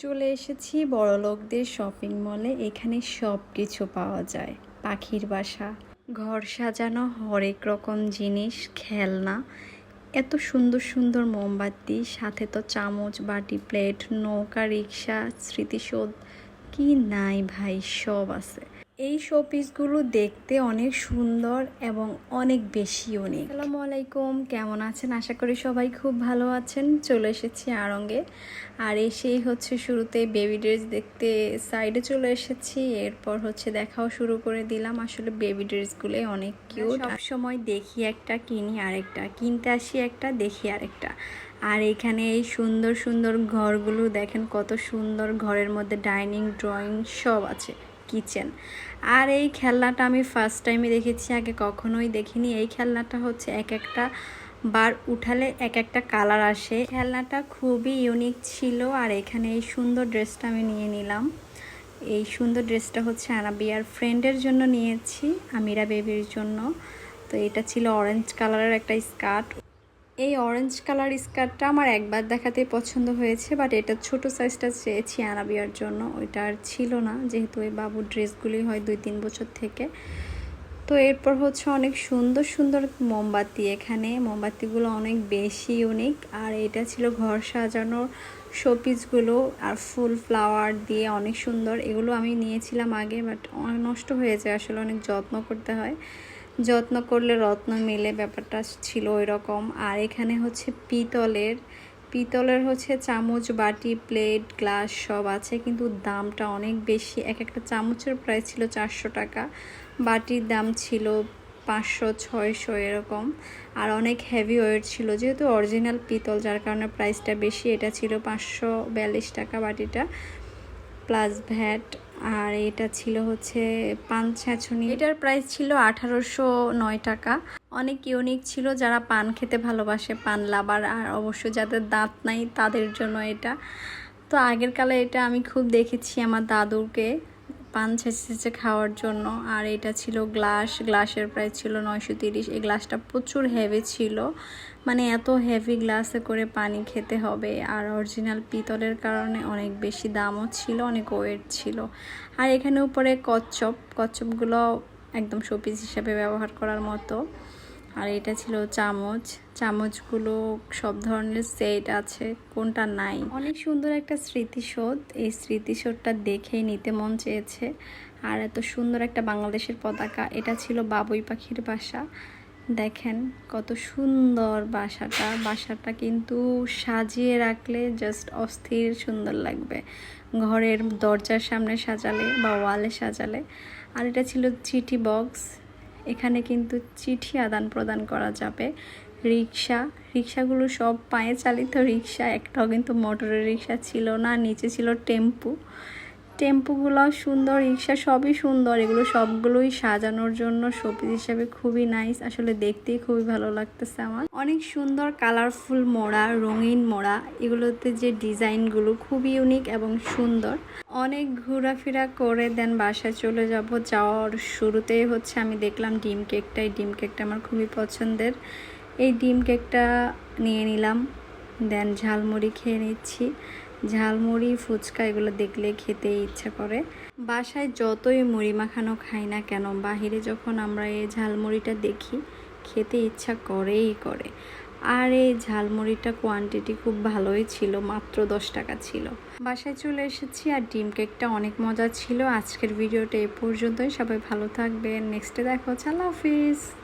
চলে এসেছি বড়লোকদের শপিং মলে। এখানে সব কিছু পাওয়া যায়। পাখির বাসা, ঘর সাজানো, হরেক রকম জিনিস, খেলনা, এত সুন্দর সুন্দর মোমবাতি, সাথে তো চামচ, বাটি প্লেট, নৌকা, রিক্সা, স্মৃতিসৌধ, কি নাই ভাই, সব আছে। এই শোপিসগুলো দেখতে অনেক সুন্দর এবং অনেক বেশি ইউনিক আসসালামু আলাইকুম কেমন আছেন? আশা করি সবাই খুব ভালো আছেন। চলে এসেছি আড়ঙ্গে আর এসেই হচ্ছে শুরুতে বেবি ড্রেস দেখতে সাইডে চলে এসেছি। এরপর হচ্ছে দেখাও শুরু করে দিলাম। আসলে বেবি ড্রেসগুলোই অনেক কিউট সব সময় দেখি একটা কিনি আরেকটা কিনতে আসি একটা দেখি আরেকটা। আর এখানে এই সুন্দর সুন্দর ঘরগুলো দেখেন কত সুন্দর ঘরের মধ্যে ডাইনিং ড্রয়িং সব আছে। কিচেন। আর এই খেলনাটা আমি ফার্স্ট টাইমে দেখেছি, আগে কখনোই দেখিনি। এই খেলনাটা হচ্ছে এক একটা বার উঠালে এক একটা কালার আসে। খেলনাটা খুবই ইউনিক ছিল আর এখানে এই সুন্দর ড্রেসটা আমি নিয়ে নিলাম। এই সুন্দর ড্রেসটা হচ্ছে আনাবিয়ার ফ্রেন্ডের জন্য নিয়েছি, আমিরা বেবির জন্য। তো এটা ছিল অরেঞ্জ কালারের একটা স্কার্ট এই অরেঞ্জ কালার স্কার্টটা আমার একবার দেখাতেই পছন্দ হয়েছে বাট এটা ছোট সাইজটা চেয়েছি আনাবিয়ার জন্য। ওইটা আর ছিল না, যেহেতু এই বাবুর ড্রেসগুলি হয় দুই তিন বছর থেকে। তো এরপর হচ্ছে অনেক সুন্দর সুন্দর মোমবাতি এখানে। মোমবাতিগুলো অনেক বেশি ইউনিক আর এটা ছিল ঘর সাজানোর শোপিসগুলো আর ফুল ফ্লাওয়ার দিয়ে অনেক সুন্দর। এগুলো আমি নিয়েছিলাম আগে বাট অনেক নষ্ট হয়ে যায়, আসলে অনেক যত্ন করতে হয়। যত্ন করলে রত্ন মেলে, ব্যাপারটা ছিল ওই রকম আর এখানে হচ্ছে পিতলের পিতলের হচ্ছে চামচ, বাটি, প্লেট, গ্লাস সব আছে, কিন্তু দামটা অনেক বেশি। এক একটা চামচের প্রাইস ছিল চারশো টাকা, বাটির দাম ছিল পাঁচশো, ছয়শো এরকম। আর অনেক হেভি ওয়েট ছিল, যেহেতু অরিজিনাল পিতল, যার কারণে প্রাইসটা বেশি, এটা ছিল পাঁচশো বিয়াল্লিশ টাকা বাটিটা প্লাস ভ্যাট আর এটা ছিল হচ্ছে পান ছাঁচুনি এটার প্রাইস ছিল আঠারোশো নয় টাকা। অনেক ইউনিক ছিল, যারা পান খেতে ভালোবাসে, পান লাবার আর অবশ্য যাদের দাঁত নাই তাদের জন্য এটা। তো আগের কালে এটা আমি খুব দেখেছি আমার দাদুকে। পান ছেঁচে খাওয়ার জন্য। আর এটা ছিল গ্লাস, গ্লাসের প্রায় ছিল নয়শো তিরিশ। এই গ্লাসটা প্রচুর হেভি ছিল। মানে এত হেভি গ্লাসে করে পানি খেতে হবে। আর অরিজিনাল পিতলের কারণে অনেক বেশি দামও ছিল, অনেক ওয়েট ছিল। আর এখানে উপরে কচ্ছপ, কচ্ছপগুলো একদম শোপিস হিসাবে ব্যবহার করার মতো। আর এটা ছিল চামচ। চামচগুলো সব ধরনের সেট আছে, কোনটা নাই। অনেক সুন্দর একটা স্মৃতিসৌধ। এই স্মৃতিসৌধটা দেখেই নিতে মন চেয়েছে। আর এত সুন্দর একটা বাংলাদেশের পতাকা। এটা ছিল বাবুই পাখির বাসা। দেখেন কত সুন্দর বাসাটা। বাসাটা কিন্তু সাজিয়ে রাখলে জাস্ট অস্থির সুন্দর লাগবে। ঘরের দরজার সামনে সাজালে বা ওয়ালে সাজালে। আর এটা ছিল চিঠি বক্স এখানে কিন্তু চিঠি আদান প্রদান করা যাবে। রিক্সা রিক্সাগুলো সব পায়ে চালিত রিক্সা একটাও কিন্তু মোটরের রিক্সা ছিল না, নিচে ছিল টেম্পু। টেম্পুগুলো সুন্দর, রিক্সা সবই সুন্দর, এগুলো সবগুলোই সাজানোর জন্য শোপিস হিসাবে খুবই নাইস আসলে দেখতেই খুবই ভালো লাগতেছে আমার। অনেক সুন্দর কালারফুল মোড়া, রঙিন মোড়া, এগুলোতে যে ডিজাইনগুলো খুবই ইউনিক এবং সুন্দর। অনেক ঘোরাফেরা করে দেন বাসায় চলে যাব, যাওয়ার শুরুতেই হচ্ছে আমি দেখলাম ডিম কেকটা এই ডিম কেকটা আমার খুবই পছন্দের। এই ডিম কেকটা নিয়ে নিলাম, দেন ঝালমুড়ি খেয়ে নিচ্ছি। ঝালমুড়ি, ফুচকা এগুলো দেখলে খেতে ইচ্ছা করে। বাসায় যতই মুড়ি মাখানো খাই না কেন, বাহিরে যখন আমরা এই ঝালমুড়িটা দেখি, খেতে ইচ্ছা করেই করে। আর এই ঝালমুড়িটা কোয়ান্টিটি খুব ভালোই ছিল, মাত্র দশ টাকা ছিল। বাসায় চলে এসেছি আর ডিম কেকটা অনেক মজা ছিল। আজকের ভিডিওটা এ পর্যন্তই। সবাই ভালো থাকবেন। নেক্সটে দেখা হচ্ছে। আল্লাহ হাফিজ।